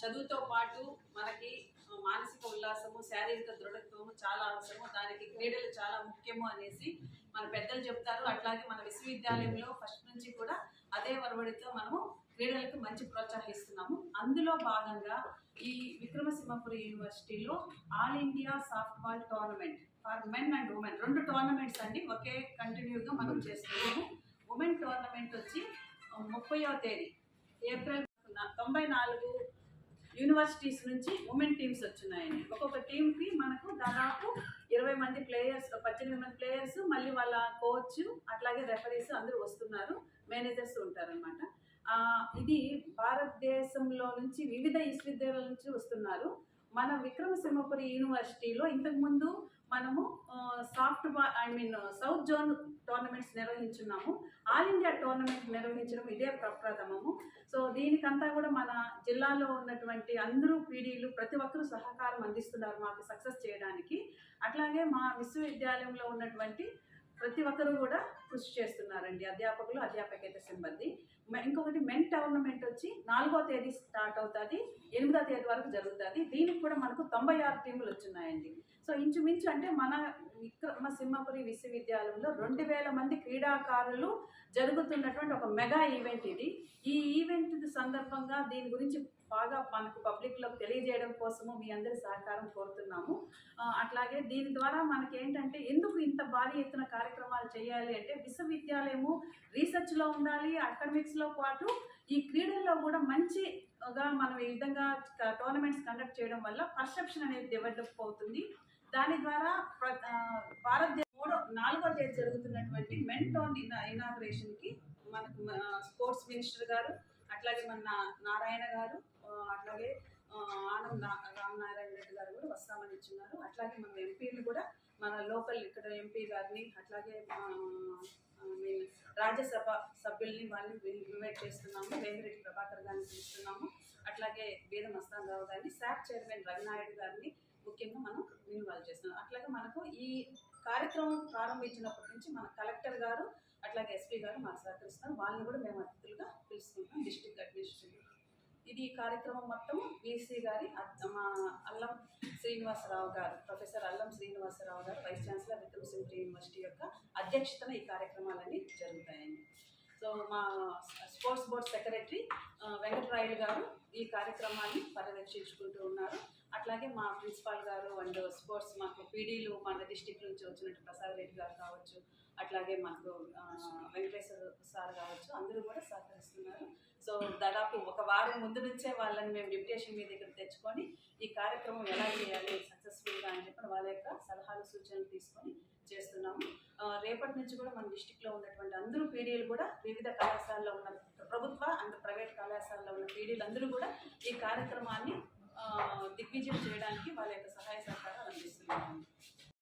చదువుతో పాటు మనకి మానసిక ఉల్లాసము శారీరక దృఢత్వము చాలా అవసరము. దానికి క్రీడలు చాలా ముఖ్యము అనేసి మన పెద్దలు చెప్తారు. అట్లాగే మన విశ్వవిద్యాలయంలో ఫస్ట్ నుంచి కూడా అదే వరవడితో మనము క్రీడలకు మంచి ప్రోత్సహిస్తున్నాము అందులో భాగంగా ఈ విక్రమసింహపురి యూనివర్సిటీలో all India softball tournament for men and women రెండు టోర్నమెంట్స్ అండి ఒకే కంటిన్యూగా మనం చేస్తున్నాము. ఉమెన్ టోర్నమెంట్ వచ్చి ముప్పయో తేదీ ఏప్రిల్ తొంభై నాలుగు యూనివర్సిటీస్ నుంచి ఉమెన్ టీమ్స్ వచ్చినాయండి ఒక్కొక్క టీంకి మనకు దాదాపు ఇరవై మంది ప్లేయర్స్ పద్దెనిమిది మంది ప్లేయర్స్ మళ్ళీ వాళ్ళ కోచ్ అట్లాగే రెఫరీస్ అందరూ వస్తున్నారు. మేనేజర్స్ ఉంటారనమాట ఇది భారతదేశంలో నుంచి వివిధ విశ్వవిద్యాలయాల నుంచి వస్తున్నారు. మన విక్రమసింహపురి యూనివర్సిటీలో ఇంతకుముందు మనము softball I mean south zone tournaments నిర్వహించున్నాము. All India tournament నిర్వహించడం ఇదే ప్రప్రథమము. సో దీనికంతా కూడా మన జిల్లాలో ఉన్నటువంటి అందరూ పీడీలు ప్రతి ఒక్కరూ సహకారం అందిస్తున్నారు మాకు సక్సెస్ చేయడానికి. అట్లాగే మా విశ్వవిద్యాలయంలో ఉన్నటువంటి ప్రతి ఒక్కరూ కూడా కృషి చేస్తున్నారండి. అధ్యాపకులు అధ్యాపకేత సిబ్బంది. ఇంకొకటి మెన్ టోర్నమెంట్ వచ్చి నాలుగో తేదీ స్టార్ట్ అవుతుంది ఎనిమిదో తేదీ వరకు జరుగుతుంది. దీనికి కూడా మనకు తొంభై ఆరు టీములు వచ్చినాయండి సో ఇంచుమించు అంటే మన విక్రమ సింహపురి విశ్వవిద్యాలయంలో రెండు వేల మంది క్రీడాకారులు జరుగుతున్నటువంటి ఒక మెగా ఈవెంట్ ఇది. ఈ ఈవెంట్ సందర్భంగా దీని గురించి బాగా మనకు పబ్లిక్లో తెలియజేయడం కోసము మీ అందరి సహకారం కోరుతున్నాము. అట్లాగే దీని ద్వారా మనకి ఏంటంటే ఎందుకు ఇంత భారీ ఎత్తున కార్యక్రమాలు చేయాలి అంటే విశ్వవిద్యాలయము రీసెర్చ్లో ఉండాలి అకాడమిక్స్లో పాటు ఈ క్రీడల్లో కూడా మంచిగా మనం ఈ విధంగా టోర్నమెంట్స్ కండక్ట్ చేయడం వల్ల పర్సెప్షన్ అనేది డెవలప్ అవుతుంది. దాని ద్వారా ప్ర- భారతదేశ మూడో నాలుగో తేదీ జరుగుతున్నటువంటి మెంటోన్ ఇనాగ్రేషన్కి మనకు స్పోర్ట్స్ మినిస్టర్ గారు అట్లాగే మన నారాయణ గారు అట్లాగే ఆనంద్ రామనారాయణ రెడ్డి గారు కూడా వస్తామని ఇచ్చున్నారు. అట్లాగే మన ఎంపీలు కూడా మన లోకల్ ఇక్కడ ఎంపీ గారిని అట్లాగే మీ రాజ్యసభ సభ్యుల్ని వాళ్ళని ఇన్వైట్ చేస్తున్నాము. వేమిరెడ్డి ప్రభాకర్ గారిని పిలుస్తున్నాము. అట్లాగే వేద మస్తాన్ రావు గారిని శాప్ చైర్మన్ రవినాయుడు గారిని ముఖ్యంగా మనం ఇన్వాల్వ్ చేస్తున్నాం. అట్లాగే మనకు ఈ కార్యక్రమం ప్రారంభించినప్పటి నుంచి మన కలెక్టర్ గారు అట్లాగే ఎస్పీ గారు మాకు సహకరిస్తున్నారు. వాళ్ళని కూడా మేము అతిథులుగా పిలుస్తున్నాం డిస్ట్రిక్ట్ అడ్మినిస్ట్రేటివ్. ఇది ఈ కార్యక్రమం మొత్తం బీసీ గారి మా అల్లం శ్రీనివాసరావు గారు ప్రొఫెసర్ అల్లం శ్రీనివాసరావు గారు వైస్ ఛాన్సలర్ విక్రమసింహ యూనివర్సిటీ యొక్క అధ్యక్షతన ఈ కార్యక్రమాలన్నీ జరుగుతాయండి. సో మా స్పోర్ట్స్ బోర్డ్ సెక్రటరీ వెంకటరాయలు గారు ఈ కార్యక్రమాన్ని పర్యవేక్షించుకుంటూ ఉన్నారు. అట్లాగే మా ప్రిన్సిపాల్ గారు అండ్ స్పోర్ట్స్ మాకు పీడీలు మన డిస్టిక్ నుంచి వచ్చినట్టు ప్రసాద్ రెడ్డి గారు కావచ్చు అట్లాగే మాకు వెంకటేశ్వర సార్ కావచ్చు అందరూ కూడా సహకరిస్తున్నారు. సో దాదాపు ఒక వారం ముందు నుంచే వాళ్ళని మేము డిప్యుటేషన్ మీ దగ్గర తెచ్చుకొని ఈ కార్యక్రమం ఎలా చేయాలి సక్సెస్ఫుల్గా అని చెప్పి వాళ్ళ యొక్క సలహాలు సూచనలు తీసుకొని చేస్తున్నాము. రేపటి నుంచి కూడా మన డిస్టిక్లో ఉన్నటువంటి అందరూ పీడీలు కూడా వివిధ కళాశాలలో ఉన్న ప్రభుత్వ అండ్ ప్రైవేట్ కళాశాలలో ఉన్న పీడీలు అందరూ కూడా ఈ కార్యక్రమాన్ని దిగ్విజయం చేయడానికి వాళ్ళ యొక్క సహాయ సహకారాలు అందిస్తున్నాము